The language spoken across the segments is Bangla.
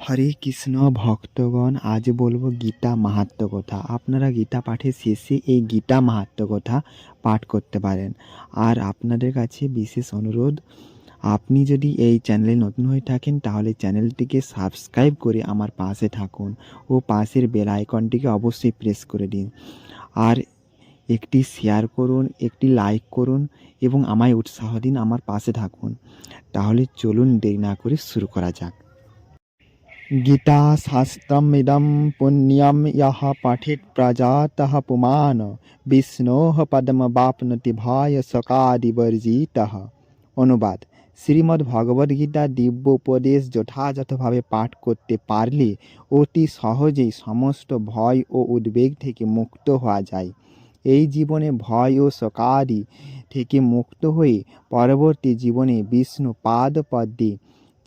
হরে কৃষ্ণ ভক্তগণ, আজ বলব গীতা মাহাত্ম্য কথা। আপনারা গীতা পাঠের শেষে এই গীতা মাহাত্ম্য কথা পাঠ করতে পারেন। আর আপনাদের কাছে বিশেষ অনুরোধ, আপনি যদি এই চ্যানেলে নতুন হয়ে থাকেন, তাহলে চ্যানেলটিকে সাবস্ক্রাইব করে আমার পাশে থাকুন ও পাশের বেল আইকনটিকে অবশ্যই প্রেস করে দিন। আর একটি শেয়ার করুন, একটি লাইক করুন এবং আমায় উৎসাহ দিন আমার পাশে থাকুন। তাহলে চলুন দেরি না করে শুরু করা যাক। গীতা শাস্ত্রমিদম পুণ্যম ইহ পঠিত প্রজাত পুমান বিষ্ণো পদম বাপনতি ভয় সকাদিবর্জিত অনুবাদ শ্রীমদ্ ভগবদ্গীতা দিব্য উপদেশ যথাযথভাবে পাঠ করতে পারলে অতি সহজেই সমস্ত ভয় ও উদ্বেগ থেকে মুক্ত হওয়া যায়। এই জীবনে ভয় ও সকাদি থেকে মুক্ত হয়ে পরবর্তী জীবনে বিষ্ণু পাদ পদ্মে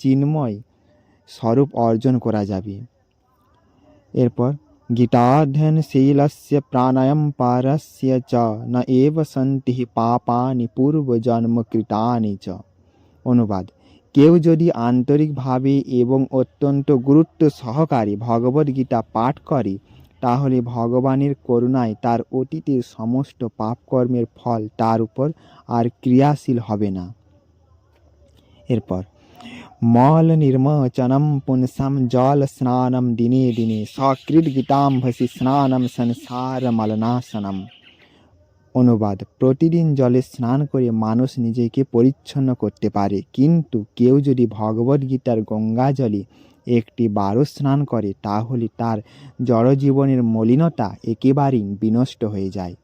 চিন্ময় স্বরূপ অর্জন করা যাবে। এরপর, গীতাধ্যয়নশীলস্য প্রাণায়াম পারস্য চ, না এব সন্তি পাপানি পূর্বজন্মকৃতানি চ। অনুবাদ, কেউ যদি আন্তরিকভাবে এবং অত্যন্ত গুরুত্ব সহকারে ভগবদ্গীতা পাঠ করে, তাহলে ভগবানের করুণায় তার অতীতের সমস্ত পাপকর্মের ফল তার উপর আর ক্রিয়াশীল হবে না। এরপর মল নির্মচনম পুনসম জল স্নানম দিনে দিনে সকৃদ গীতাম্ভসি স্নানম সংসার মলনাশনম অনুবাদ প্রতিদিন জলে স্নান করে মানুষ নিজেকে পরিচ্ছন্ন করতে পারে কিন্তু কেউ যদি ভগবদ্গীতার গঙ্গা জলে একটি বারো স্নান করে তাহলে তার জড়জীবনের মলিনতা একেবারেই বিনষ্ট হয়ে যায়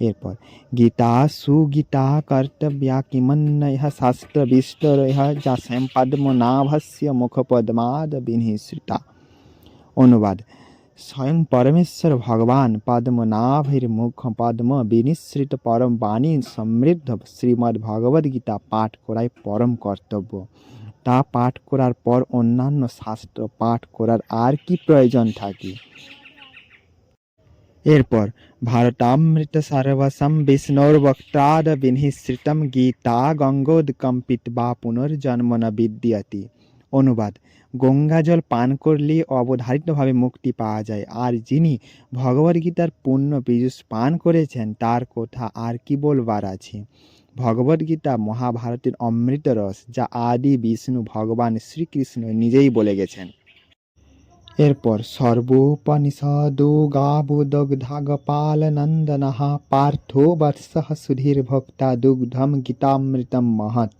এরপর, গীতা সুগীতা কর্তব্যা কিমন্নয় শাস্ত্রবিস্তরয় যা শ্যাম পদ্মনাভস্য মুখপদ্মাদ বিনিসৃতা অনুবাদ, স্বয়ং পরমেশ্বর ভগবান পদ্মনাভের মুখ পদ্ম বিনিসৃত পরম বাণী সমৃদ্ধ শ্রীমদ্ ভগবদ্গীতা পাঠ করাই পরম কর্তব্য। তা পাঠ করার পর অন্যান্য শাস্ত্র পাঠ করার আর কি প্রয়োজন থাকে? এরপর, ভারতামৃত সর্বসম বিষ্ণুর্বক্তাদ বিনিঃসৃতম গীতা গঙ্গোদকম্পিত বা পুনর্জন্ম ন অনুবাদ গঙ্গা জল পান করলে অবধারিতভাবে মুক্তি পাওয়া যায়। আর যিনি ভগবদ্গীতার পূর্ণ পীযুষ পান করেছেন, তার কথা আর কি বলবার আছে? ভগবদ্গীতা মহাভারতের অমৃত রস, যা আদি বিষ্ণু ভগবান শ্রীকৃষ্ণ নিজেই বলে গেছেন। এরপর সর্বোপনিষদো গাবুদগ্ধাগপালনন্দনः পার্থ বৎসः সুধীর ভক্তা দুগ্ধম গীতামৃতম মহৎ।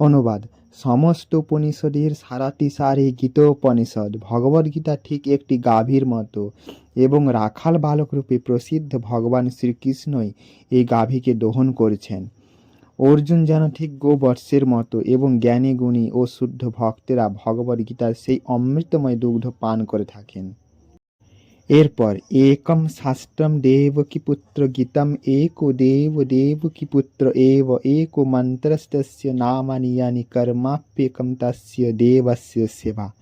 অনুবাদ, সমস্ত উপনিষদের সারাটি সারি গীতোপনিষদ। ভগবদ্গীতা ঠিক একটি গাভীর মতো এবং রাখাল বালক রূপে প্রসিদ্ধ ভগবান শ্রীকৃষ্ণই এই গাভীকে দহন করছেন। অর্জুন যেন ঠিক গোবর্ষের মতো এবং জ্ঞানী, গুণী ও শুদ্ধ ভক্তেরা ভগবদ্গীতার সেই অমৃতময় দুগ্ধ পান করে থাকেন। এরপর, একম শাস্ত্রম দেবকী পুত্র গীতম, এক দেব দেবকী পুত্র এব, এক মন্ত্রস্তস্য নামানি ইয়ানি কর্মাপ্যেকম তস্য দেবস্য সেবা।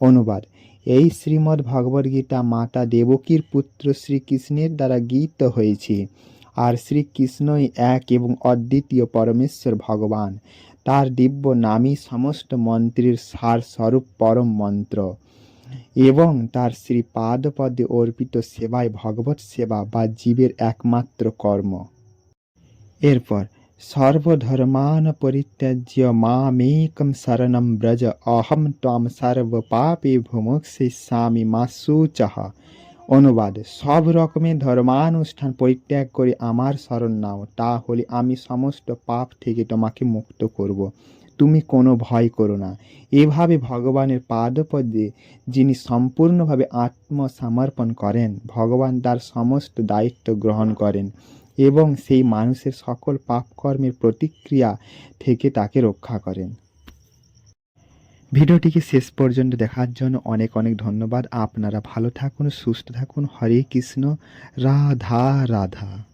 অনুবাদ, এই শ্রীমদ্ ভগবদ্গীতা মাতা দেবকীর পুত্র শ্রীকৃষ্ণের দ্বারা গীত হয়েছে। আর শ্রীকৃষ্ণই এক এবং অদ্বিতীয় পরমেশ্বর ভগবান। তার দিব্য নামই সমস্ত মন্ত্রীর সার স্বরূপ পরম মন্ত্র। এবং তার শ্রী পাদপদে অর্পিত সেবায় ভগবত সেবা বা জীবের একমাত্র কর্ম। এরপর, সর্বধর্মান পরিত্যাজ্য মামেকম শরণম ব্রজ অহম ত্বাম সর্বপাপে ভুমুক্ষিষ্যামি মা শুচহ অনুবাদ। সব রকমের ধর্মানুষ্ঠান পরিত্যাগ করে আমার শরণ নাও তাহলে আমি সমস্ত পাপ থেকে তোমাকে মুক্ত করব। তুমি কোনো ভয় করো না। এভাবে ভগবানের পাদপদ্মে যিনি সম্পূর্ণভাবে আত্মসমর্পণ করেন, ভগবান তার সমস্ত দায়িত্ব গ্রহণ করেন এবং সেই মানুষের সকল পাপকর্মের প্রতিক্রিয়া থেকে তাকে রক্ষা করেন। ভিডিওটিকে শেষ পর্যন্ত দেখার জন্য অনেক অনেক ধন্যবাদ। আপনারা ভালো থাকুন, সুস্থ থাকুন। হরে কৃষ্ণ। রাধা রাধা।